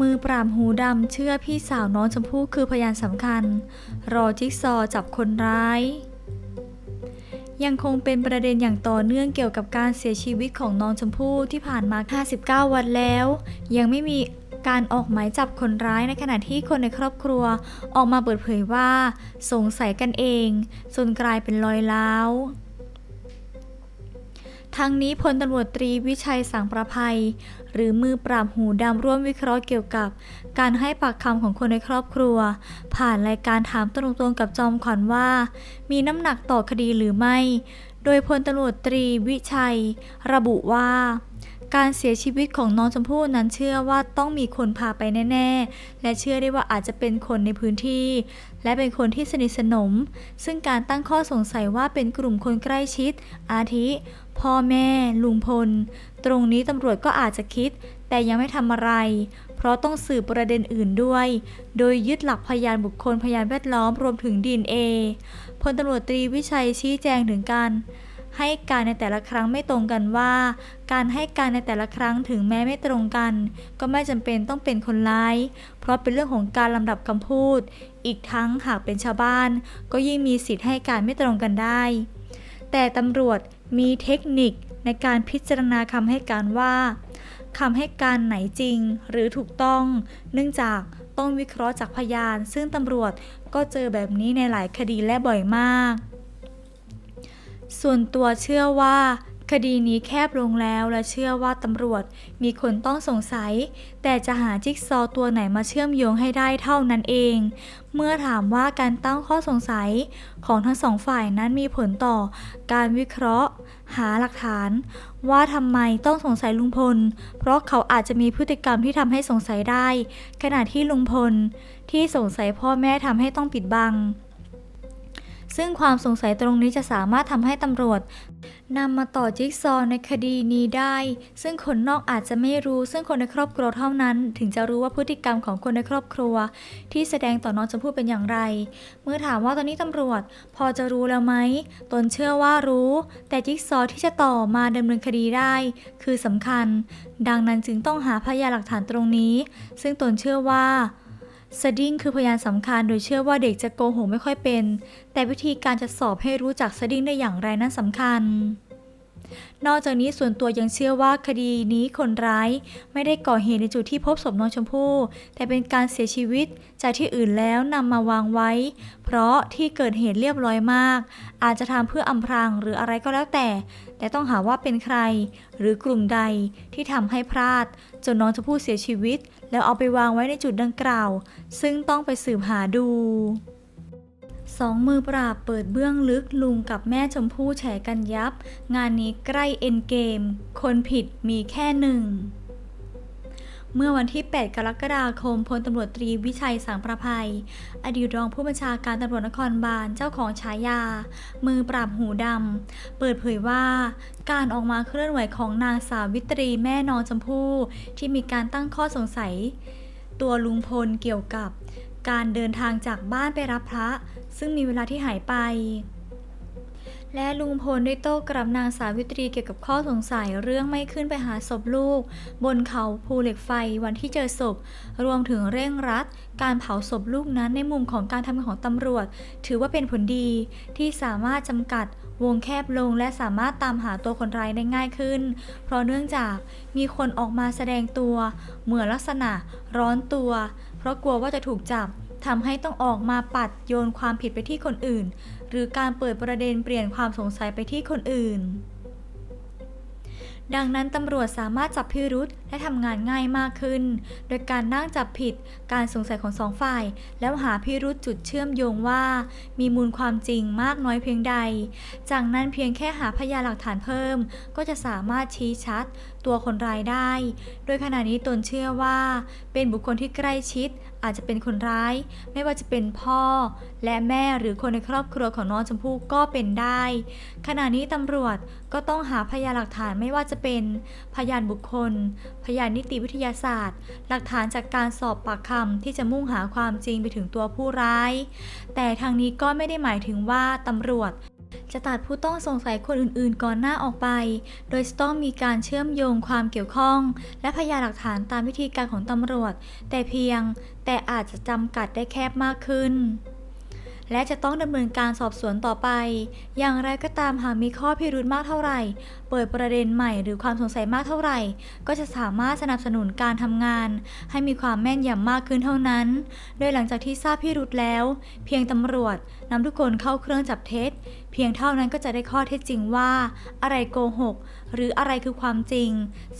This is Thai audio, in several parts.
มือปราบหูดำเชื่อพี่สาวน้องชมพู่คือพยานสำคัญ รอจิ๊กซอจับคนร้าย ยังคงเป็นประเด็นอย่างต่อเนื่องเกี่ยวกับการเสียชีวิตของน้องชมพู่ที่ผ่านมา 59 วันแล้ว ยังไม่มีการออกหมายจับคนร้ายในขณะที่คนในครอบครัวออกมาเปิดเผยว่า สงสัยกันเองจนกลายเป็นรอยล้าว ทั้งนี้พลตำรวจตรีวิชัยสังประภัย หรือมือปราบหูดำร่วมวิเคราะห์เกี่ยวกับ การให้ปากคำของคนในครอบครัว ผ่านรายการถามตรงๆกับจอมขวัญว่า มีน้ำหนักต่อคดีหรือไม่ โดยพลตำรวจตรีวิชัย ระบุว่าการเสียชีวิตของน้องชมพู่นั้นเชื่อว่าต้องมีคนพาไปแน่ ๆ และเชื่อได้ว่าอาจจะเป็นคนในพื้นที่ และเป็นคนที่สนิทสนม ซึ่งการตั้งข้อสงสัยว่าเป็นกลุ่มคนใกล้ชิด อาทิ พ่อแม่ ลุงพล ตรงนี้ตำรวจก็อาจจะคิด แต่ยังไม่ทำอะไร เพราะต้องสืบประเด็นอื่นด้วย โดยยึดหลักพยานบุคคลพยานแวดล้อมรวมถึงดีเอพลตำรวจตรีวิชัยชี้แจงถึงการให้การในแต่ละครั้งไม่ตรงกันว่า การให้การในแต่ละครั้งถึงแม้ไม่ตรงกัน ก็ไม่จำเป็นต้องเป็นคนร้าย เพราะเป็นเรื่องของการลำดับคำพูด อีกทั้งหากเป็นชาวบ้าน ก็ยิ่งมีสิทธิ์ให้การไม่ตรงกันได้ แต่ตำรวจมีเทคนิคในการพิจารณาคำให้การว่าคำให้การไหนจริงหรือถูกต้อง เนื่องจากต้องวิเคราะห์จากพยาน ซึ่งตำรวจก็เจอแบบนี้ในหลายคดีและบ่อยมาก ส่วนตัวเชื่อว่า คดีนี้แคบลงแล้วและเชื่อว่าตำรวจมีคนต้องสงสัย แต่จะหาจิ๊กซอว์ตัวไหนมาเชื่อมโยงให้ได้เท่านั้นเอง เมื่อถามว่าการตั้งข้อสงสัยของทั้งสองฝ่ายนั้นมีผลต่อ การวิเคราะห์ หาหลักฐาน ว่าทำไมต้องสงสัยลุงพล เพราะเขาอาจจะมีพฤติกรรมที่ทำให้สงสัยได้ ขณะที่ลุงพลที่สงสัยพ่อแม่ทำให้ต้องปิดบัง ซึ่งความสงสัยตรงนี้จะสามารถทำให้ตำรวจนำมาต่อจิ๊กซอว์ในคดีนี้ได้ ซึ่งคนนอกอาจจะไม่รู้ ซึ่งคนในครอบครัวเท่านั้น ถึงจะรู้ว่าพฤติกรรมของคนในครอบครัว ที่แสดงต่อน้องชมพู่เป็นอย่างไร เมื่อถามว่าตอนนี้ตำรวจ พอจะรู้แล้วไหมตนเชื่อว่ารู้ แต่จิ๊กซอว์ที่จะต่อมาดำเนินคดีได้ คือสำคัญ ดังนั้นจึงต้องหาพยานหลักฐานตรงนี้ ซึ่งตนเชื่อว่า สดิ้งคือพยานสำคัญโดยเชื่อว่าเด็กจะโกหกไม่ค่อยเป็น แต่วิธีการจะสอบให้รู้จักสดิ้งได้อย่างไรนั้นสำคัญ นอกจากนี้ส่วนตัวยังเชื่อว่าคดีนี้คนร้าย ไม่ได้ก่อเหตุในจุดที่พบศพน้องชมพู่ แต่เป็นการเสียชีวิตจากที่อื่นแล้วนำมาวางไว้ เพราะที่เกิดเหตุเรียบร้อยมาก อาจจะทำเพื่ออำพรางหรืออะไรก็แล้วแต่ แต่ต้องหาว่าเป็นใคร หรือกลุ่มใดที่ทำให้พลาด จนน้องชมพู่เสียชีวิต แล้วเอาไปวางไว้ในจุดดังกล่าว ซึ่งต้องไปสืบหาดู สองมือปราบเปิดเบื้องลึกลุงกับแม่ชมพู่แฉกันยับ งานนี้ใกล้เอ็นเกม คนผิดมีแค่หนึ่ง เมื่อวันที่ 8 กรกฎาคมพลตำรวจตรีวิชัยสังประภัย อดีตรองผู้บัญชาการตำรวจนครบาลเจ้าของฉายา มือปราบหูดำ เปิดเผยว่าการออกมาเคลื่อนไหวของนางสาววิตรีแม่น้องชมพู่ที่มีการตั้งข้อสงสัย ตัวลุงพลเกี่ยวกับ การเดินทางจากบ้านไปรับพระ ซึ่งมีเวลาที่หายไป และลุงพลได้โต้กลับนางสาวิตรีเกี่ยวกับข้อสงสัยเรื่องไม่ขึ้นไปหาศพลูก บนเขาภูเหล็กไฟวันที่เจอศพ รวมถึงเร่งรัด การเผาศพลูกนั้นในมุมของการทำงานของตำรวจ ถือว่าเป็นผลดีที่สามารถจำกัดวงแคบลงและสามารถตามหาตัวคนร้ายได้ง่ายขึ้น เพราะเนื่องจากมีคนออกมาแสดงตัว เหมือนลักษณะร้อนตัว ราะกลัวว่าจะถูกจับทำให้ต้องออกมาปัดโยนความผิดไปที่คนอื่น หรือการเปิดประเด็นเปลี่ยนความสงสัยไปที่คนอื่น ดังนั้นตำรวจสามารถจับพิรุษและทำงานง่ายมากขึ้น โดยการนั่งจับผิดการสงสัยของสองฝ่าย แล้วหาพิรุษจุดเชื่อมโยงว่า มีมูลความจริงมากน้อยเพียงใด จากนั้นเพียงแค่หาพยานหลักฐานเพิ่ม ก็จะสามารถชี้ชัดตัวคนร้ายได้ โดยขณะนี้ตนเชื่อว่า เป็นบุคคลที่ใกล้ชิด อาจจะเป็นคนร้าย ไม่ว่าจะเป็นพ่อ และแม่หรือคนในครอบครัวของน้องชมพู่ก็เป็นได้ ขณะนี้ตำรวจก็ต้องหาพยานหลักฐานไม่ว่าจะเป็นพยานบุคคล พยานนิติวิทยาศาสตร์ หลักฐานจากการสอบปากคำที่จะมุ่งหาความจริงไปถึงตัวผู้ร้าย แต่ทางนี้ก็ไม่ได้หมายถึงว่าตำรวจ จะตัดผู้ต้องสงสัยคนอื่นๆ ก่อนหน้าออกไป โดยจะต้องมีการเชื่อมโยงความเกี่ยวข้อง และพยานหลักฐานตามวิธีการของตำรวจ แต่เพียงแต่อาจจะจำกัดได้แคบมากขึ้น และจะต้องดำเนินการสอบสวนต่อไป อย่างไรก็ตามหากมีข้อพิรุธมากเท่าไหร่ เปิดประเด็นใหม่หรือความสงสัยมากเท่าไหร่ ก็จะสามารถสนับสนุนการทำงาน ให้มีความแม่นยำมากขึ้นเท่านั้น โดยหลังจากที่ทราบพิรุธแล้ว เพียงตำรวจนำทุกคนเข้าเครื่องจับเท็จ เพียงเท่านั้นก็จะได้ข้อเท็จจริงว่า อะไรโกหก หรืออะไรคือความจริง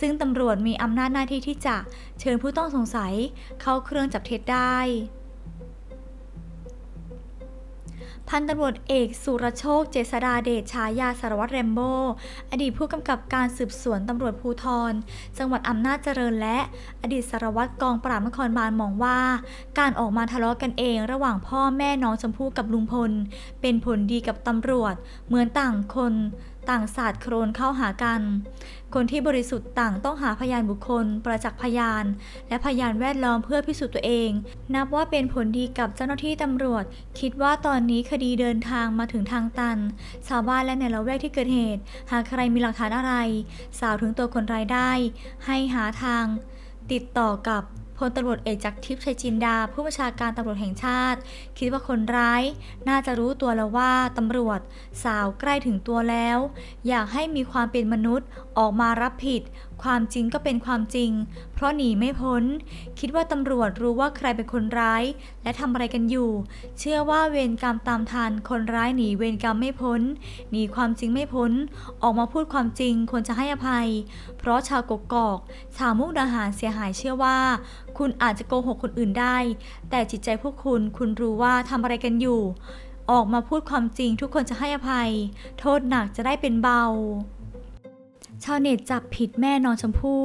ซึ่งตำรวจมีอำนาจหน้าที่ที่จะเชิญผู้ต้องสงสัยเข้าเครื่องจับเท็จได้ พันตำรวจเอกสุรโชค เจษดาเดชฉายาสารวัตรแรมโบ้อดีตผู้กำกับการสืบสวนตำรวจภูธร จังหวัดอำนาจเจริญและ อดีตสารวัตรกองปราบนครบาลมองว่า การออกมาทะเลาะกันเองระหว่างพ่อแม่น้องชมพู่กับลุงพล เป็นผลดีกับตำรวจ เหมือนต่างคน ต่างศาสตร์โครนเข้าหากัน คนที่บริสุทธิ์ต่างต้องหาพยานบุคคล ประจักษ์พยาน และพยานแวดล้อมเพื่อพิสูจน์ตัวเอง นับว่าเป็นผลดีกับเจ้าหน้าที่ตำรวจ คิดว่าตอนนี้คดีเดินทางมาถึงทางตัน ชาวบ้านและในละแวกที่เกิดเหตุ หากใครมีหลักฐานอะไร สาวถึงตัวคนร้ายได้ ให้หาทาง ติดต่อกับ พลตำรวจเอกจากทิพย์ชัยจินดา ผู้บัญชาการตำรวจแห่งชาติ คิดว่าคนร้าย น่าจะรู้ตัวแล้วว่าตำรวจ สาวใกล้ถึงตัวแล้ว อยากให้มีความเป็นมนุษย์ออกมารับผิดความจริงก็เป็นความจริง เพราะหนีไม่พ้น คิดว่าตำรวจรู้ว่าใครเป็นคนร้าย และทำอะไรกันอยู่ เชื่อว่าเวรกรรมตามทันคนร้ายหนีเวรกรรมไม่พ้น หนีความจริงไม่พ้น ออกมาพูดความจริงควรจะให้อภัย เพราะชาวกกอก ชาวมุกดาหารเสียหายเชื่อว่า คุณอาจจะโกหกคนอื่นได้ แต่จิตใจพวกคุณคุณรู้ว่าทำอะไรกันอยู่ ออกมาพูดความจริงทุกคนจะให้อภัย โทษหนักจะได้เป็นเบา ชาวเน็ตจับผิดแม่น้องชมพู่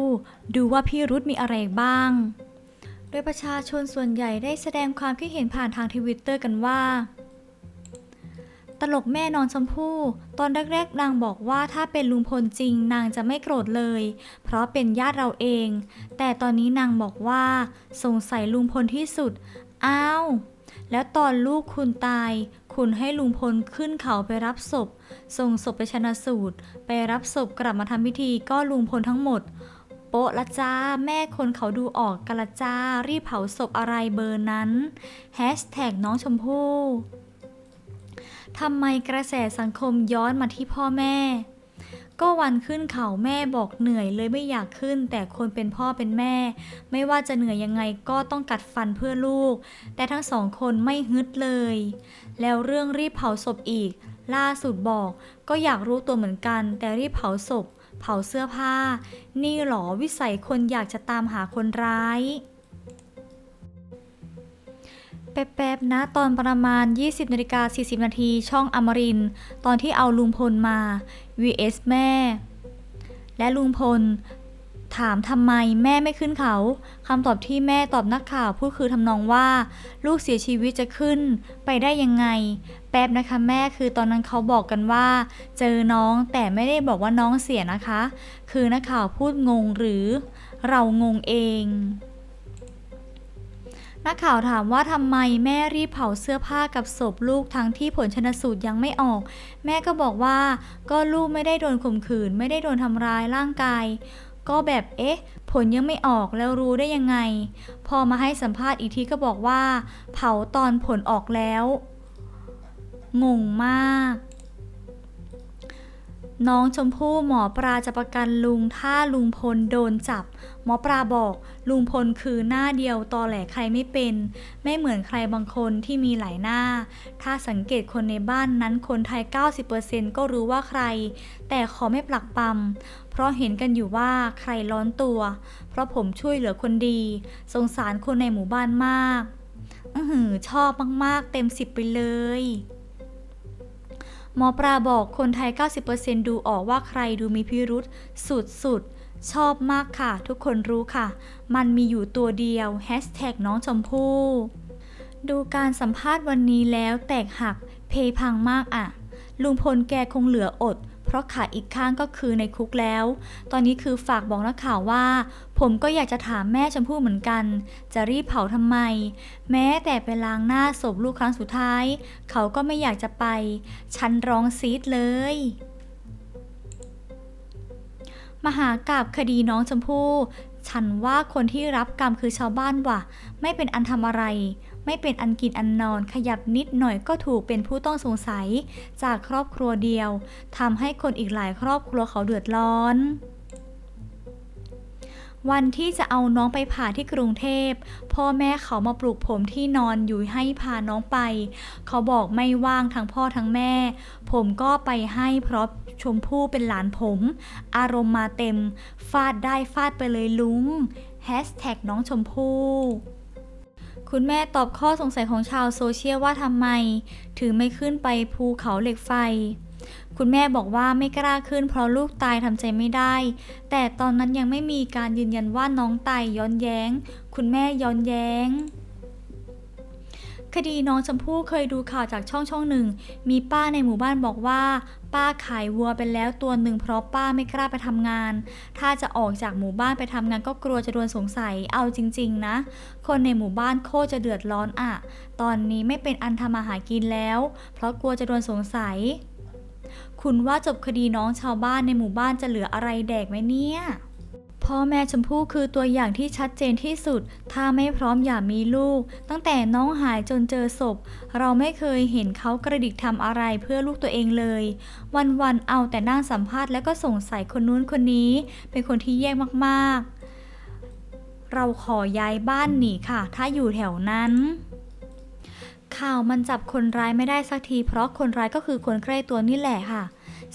ดูว่าพี่รุธมีอะไรบ้าง โดยประชาชนส่วนใหญ่ได้แสดงความคิดเห็นผ่านทางทวิตเตอร์กันว่า ตลกแม่นอนชมพู่ ตอนแรกๆนางบอกว่าถ้าเป็นลุงพลจริงนางจะไม่โกรธเลย เพราะเป็นญาติเราเอง แต่ตอนนี้นางบอกว่า สงสัยลุงพลที่สุด อ้าว แล้วตอนลูกคุณตาย คุณให้ลุงพลขึ้นเขาไปรับศพ ส่งศพไปชนะสูตร ไปรับศพกลับมาทำพิธีก็ลุงพลทั้งหมด โป๊ะละจ้า แม่คนเขาดูออกกะละจ้า รีบเผาศพอะไรเบอร์นั้นแฮชแท็กน้องชมพู่ทำไมกระแสสังคมย้อนมาที่พ่อแม่ ก็วันขึ้นเขาแม่บอกเหนื่อยเลยไม่อยากขึ้น แต่คนเป็นพ่อเป็นแม่ ไม่ว่าจะเหนื่อยยังไงก็ต้องกัดฟันเพื่อลูก แต่ทั้งสองคนไม่ฮึดเลย แล้วเรื่องรีบเผาศพอีก ล่าสุดบอกก็อยากรู้ตัวเหมือนกัน แต่รีบเผาศพ เผาเสื้อผ้า นี่หรอวิสัยคนอยากจะตามหาคนร้าย แป๊บๆนะตอนประมาณ 20นาฬิกา40 นาทีช่องอมรินตอนที่เอาลุงพลมา vs แม่ และลุงพล ถามทำไมแม่ไม่ขึ้นเขาคำตอบที่แม่ตอบนักข่าวพูดคือทำนองว่า ลูกเสียชีวิตจะขึ้นไปได้ยังไง แป๊บนะคะแม่คือตอนนั้นเขาบอกกันว่า เจอน้องแต่ไม่ได้บอกว่าน้องเสียนะคะ คือนักข่าวพูดงงหรือ เรางงเอง นักข่าวถามว่าทำไมแม่รีบเผาเสื้อผ้ากับศพลูกทั้งที่ผลชนสูตรยังไม่ออก แม่ก็บอกว่าก็ลูกไม่ได้โดนข่มขืน ไม่ได้โดนทำร้ายร่างกาย ก็แบบเอ๊ะ ผลยังไม่ออกแล้วรู้ได้ยังไง พอมาให้สัมภาษณ์อีกทีก็บอกว่า เผาตอนผลออกแล้ว งงมาก น้องชมพู่หมอปลาจะประกันลุงถ้าลุงพลโดนจับ หมอปลาบอกลุงพลคือหน้าเดียวตอแหลใครไม่เป็น ไม่เหมือนใครบางคนที่มีหลายหน้า ถ้าสังเกตคนในบ้านนั้นคนไทย 90%ก็รู้ว่าใคร แต่ขอไม่ปลักปำเพราะเห็นกันอยู่ว่าใครร้อนตัว เพราะผมช่วยเหลือคนดี สงสารคนในหมู่บ้านมาก อือหือชอบมากๆ เต็มสิบไปเลย หมอปลาบอกคนไทย 90%ดูออกว่าใครดูมีพิรุษสุดๆชอบมากค่ะ ทุกคนรู้ค่ะ มันมีอยู่ตัวเดียวแฮชแท็กน้องชมพู่ดูการสัมภาษณ์วันนี้แล้วแตกหักเพพังมากอะลุงพลแกคงเหลืออด เพราะขาอีกข้างก็คือในคุกแล้ว ตอนนี้คือฝากบอกนักข่าวว่า ผมก็อยากจะถามแม่ชมพู่เหมือนกัน จะรีบเผาทำไม แม้แต่ไปล้างหน้าศพลูกครั้งสุดท้าย เขาก็ไม่อยากจะไป ฉันร้องซีดเลยมหากาบคดีน้องชมพู่ ฉันว่าคนที่รับกรรมคือชาวบ้านว่ะ ไม่เป็นอันทำอะไร ไม่เป็นอันกินอันนอนขยับนิดหน่อยก็ถูกเป็นผู้ต้องสงสัย จากครอบครัวเดียวทำให้คนอีกหลายครอบครัวเขาเดือดร้อนวันที่จะเอาน้องไปผ่าที่กรุงเทพ พ่อแม่เขามาปลุกผมที่นอนอยู่ให้พาน้องไป เขาบอกไม่ว่างทั้งพ่อทั้งแม่ ผมก็ไปให้เพราะชมพู่เป็นหลานผม อารมณ์มาเต็ม ฟาดได้ฟาดไปเลยลุงแฮชแท็กน้องชมพู่ คุณแม่ตอบข้อสงสัยของชาวโซเชียลว่าทำไม ถึงไม่ขึ้นไปภูเขาเหล็กไฟ คุณแม่บอกว่าไม่กล้าขึ้นเพราะลูกตายทำใจไม่ได้ แต่ตอนนั้นยังไม่มีการยืนยันว่าน้องตายย้อนแย้ง คุณแม่ย้อนแย้ง คดีน้องชมพู่เคยดูข่าวจากช่องช่องหนึ่ง มีป้าในหมู่บ้านบอกว่า ป้าขายวัวไปแล้วตัวหนึ่งเพราะป้าไม่กล้าไปทำงาน ถ้าจะออกจากหมู่บ้านไปทำงานก็กลัวจะโดนสงสัย เอาจริง ๆ นะ คนในหมู่บ้านโคตรจะเดือดร้อนอะตอนนี้ไม่เป็นอันทำมาหากินแล้ว เพราะกลัวจะโดนสงสัย คุณว่าจบคดีน้องชาวบ้านในหมู่บ้านจะเหลืออะไรแดกไหมเนี่ย พ่อแม่ชมพู่คือตัวอย่างที่ชัดเจนที่สุด ถ้าไม่พร้อมอย่ามีลูก ตั้งแต่น้องหายจนเจอศพ เราไม่เคยเห็นเขากระดิกทำอะไรเพื่อลูกตัวเองเลย วันๆเอาแต่นั่งสัมภาษณ์แล้วก็สงสัยคนนู้นคนนี้ เป็นคนที่แย่มากๆ เราขอย้ายบ้านหนีค่ะ ถ้าอยู่แถวนั้นข่าวมันจับคนร้ายไม่ได้สักที เพราะคนร้ายก็คือคนใกล้ตัวนี่แหละค่ะ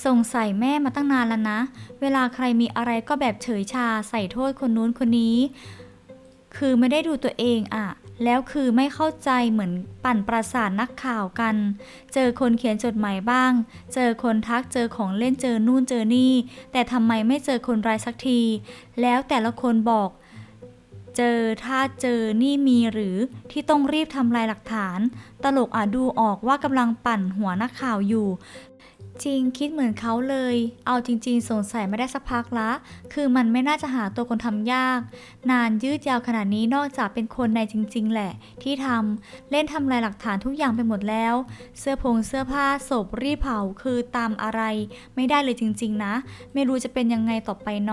สงสัยแม่มาตั้งนานแล้วนะ เวลาใครมีอะไรก็แบบเฉยชาใส่โทษคนนู้นคนนี้ คือไม่ได้ดูตัวเองอะแล้วคือไม่เข้าใจเหมือนปั่นประสาทนักข่าวกัน เจอคนเขียนจดหมายบ้าง เจอคนทัก เจอของเล่น เจอนู่นเจอนี่ แต่ทำไมไม่เจอคนร้ายสักที แล้วแต่ละคนบอก เจอถ้าเจอนี่มีหรือที่ต้องรีบทำลายหลักฐาน ตลกอะดูออกว่ากำลังปั่นหัวนักข่าวอยู่ จริงคิดเหมือนเขาเลย เอาจริง ๆ สงสัยไม่ได้สักพักละ คือมันไม่น่าจะหาตัวคนทำยาก นานยืดยาวขนาดนี้นอกจากเป็นคนในจริง ๆ แหละ ที่ทำเล่นทำลายหลักฐานทุกอย่างไปหมดแล้ว เสื้อผงเสื้อผ้าศพรีเผาคือตามอะไร ไม่ได้เลยจริง ๆ นะ ไม่รู้จะเป็นยังไงต่อไปเนาะ